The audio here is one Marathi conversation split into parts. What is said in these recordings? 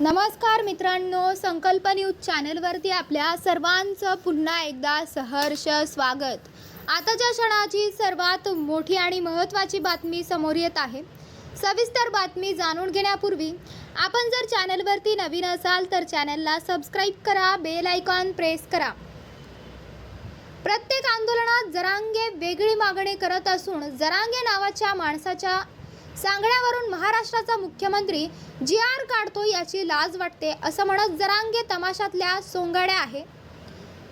नमस्कार मित्रांनो संकल्प न्यूज चॅनलवरती आपल्या सर्वांचं पुन्हा एकदा सहर्ष स्वागत. आताच्या क्षणाची सर्वात मोठी आणि महत्त्वाची बातमी समोर येत आहे सविस्तर बातमी जाणून घेण्यापूर्वी आपण जर चॅनलवरती नवीन असाल तर चॅनलला सबस्क्राईब करा बेल आयकॉन प्रेस करा. प्रत्येक आंदोलनात जरांगे वेगळी मागणी करत असून जरांगे नावाच्या माणसाच्या सांगण्यावरून महाराष्ट्राचा मुख्यमंत्री जी आर काढतो याची लाज वाटते असं म्हणत जरांगे तमाशातल्या सोंगाड्या आहे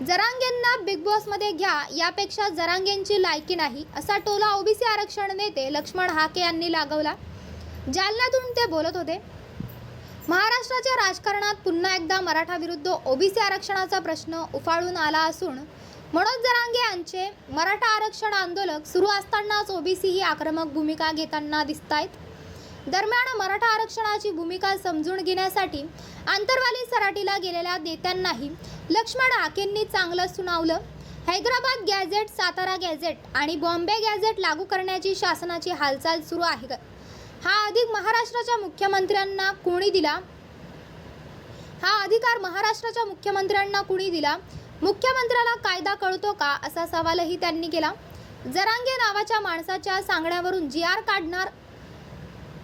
जरांगेंना बिग बॉसमध्ये घ्या यापेक्षा जरांगेंची लायकी नाही असा टोला ओबीसी आरक्षण नेते लक्ष्मण हाके यांनी लागवला. जालन्यातून ते बोलत होते. महाराष्ट्राच्या राजकारणात पुन्हा एकदा मराठा विरुद्ध ओबीसी आरक्षणाचा प्रश्न उफाळून आला असून मनोज जरांगे यांचे मराठा आरक्षण आंदोलक सुरू असतानाच ओबीसी ही आक्रमक भूमिका घेताना दिसत आहेत दरम्यान मराठा आरक्षणाची भूमिका समजून घेण्यासाठी आंतरवाली सराटीला गेलेल्या नेत्यांनाही लक्ष्मण आकेंनी चांगलं सुनावलं. हैदराबाद गॅझेट सातारा गॅझेट आणि बॉम्बे गॅझेट लागू करण्याची शासनाची हालचाल सुरू आहे. हा अधिक महाराष्ट्राच्या मुख्यमंत्र्यांना कोणी दिला? हा अधिकार महाराष्ट्राच्या मुख्यमंत्र्यांना कुणी दिला? मुख्यमंत्र्याला कायदा कळतो का असा सवालही त्यांनी केला. जरांगे नावाच्या माणसाच्या सांगण्यावरून जी आर काढणार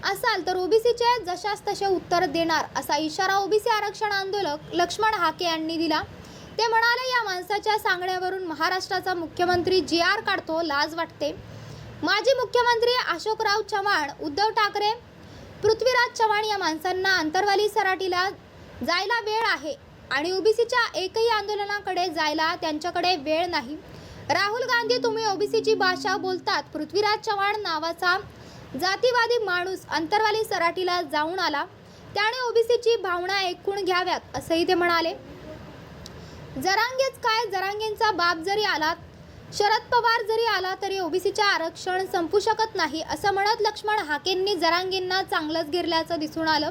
असाल तर ओबीसीचे जशास तसे उत्तर देणार असा इशारा ओबीसी आरक्षण आंदोलक लक्ष्मण हाके यांनी दिला. ते म्हणाले या माणसाच्या सांगण्यावरून महाराष्ट्राचा मुख्यमंत्री जी आर काढतो लाज वाटते. माजी मुख्यमंत्री अशोकराव चव्हाण उद्धव ठाकरे पृथ्वीराज चव्हाण या माणसांना अंतरवाली सराटीला जायला वेळ आहे. आणि ओबीसीच्या एकही आंदोलनाकडे जायला त्यांच्याकडे वेळ नाही. राहुल गांधी तुम्ही ओबीसीची भाषा बोलतात. पृथ्वीराज चव्हाण नावाचा जातीवादी माणूस अंतरवाली सराटीला जाऊन आला. त्याने ओबीसीची भावना ऐकून घ्याव्यात असंही ते म्हणाले. जरांगेच काय? जरांगेंचा बाप जरी आला शरद पवार जरी आला तरी ओबीसीचे आरक्षण संपू शकत नाही असं म्हणत लक्ष्मण हाकेंनी जरांगेंना चांगलंच गिरल्याचं दिसून आलं.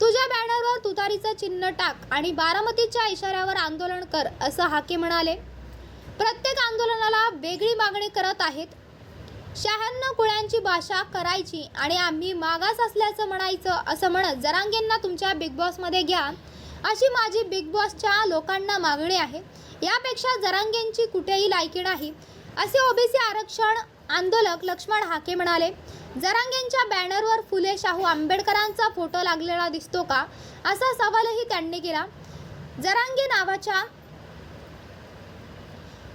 तुझ्या बॅनरवर तुतारीचं चिन्ह टाक आणि बारामतीच्या इशाऱ्यावर आंदोलन कर असं हाके म्हणाले. प्रत्येक आंदोलनाला वेगळी मागणी करत आहेत. शहाण्णव कुळ्यांची भाषा करायची आणि आम्ही मागास असल्याचं म्हणायचं असं म्हणत जरांगेंना तुमच्या बिग बॉसमध्ये घ्या. अशी माझी बिग बॉसच्या लोकांना मागणी आहे. यापेक्षा जरांगेंची कुठेही लायकी नाही. असे ओबीसी आरक्षण आंदोलक लक्ष्मण हाके म्हणाले जरांगेंच्या बॅनरवर फुले शाहू आंबेडकरांचा फोटो लागलेला दिसतो का? असा सवालही त्यांनी केला. जरांगे नावाच्या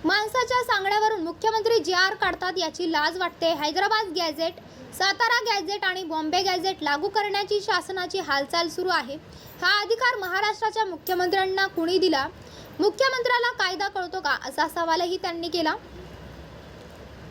माणसाच्या सांगण्यावरून मुख्यमंत्री जे आर काढतात याची लाज वाटते. हैदराबाद गॅझेट सातारा गॅझेट आणि बॉम्बे गॅझेट लागू करण्याची शासनाची हालचाल सुरू आहे. हा अधिकार महाराष्ट्राच्या मुख्यमंत्र्यांना कुणी दिला? मुख्यमंत्र्याला कायदा कळतो का? असा सवालही त्यांनी केला.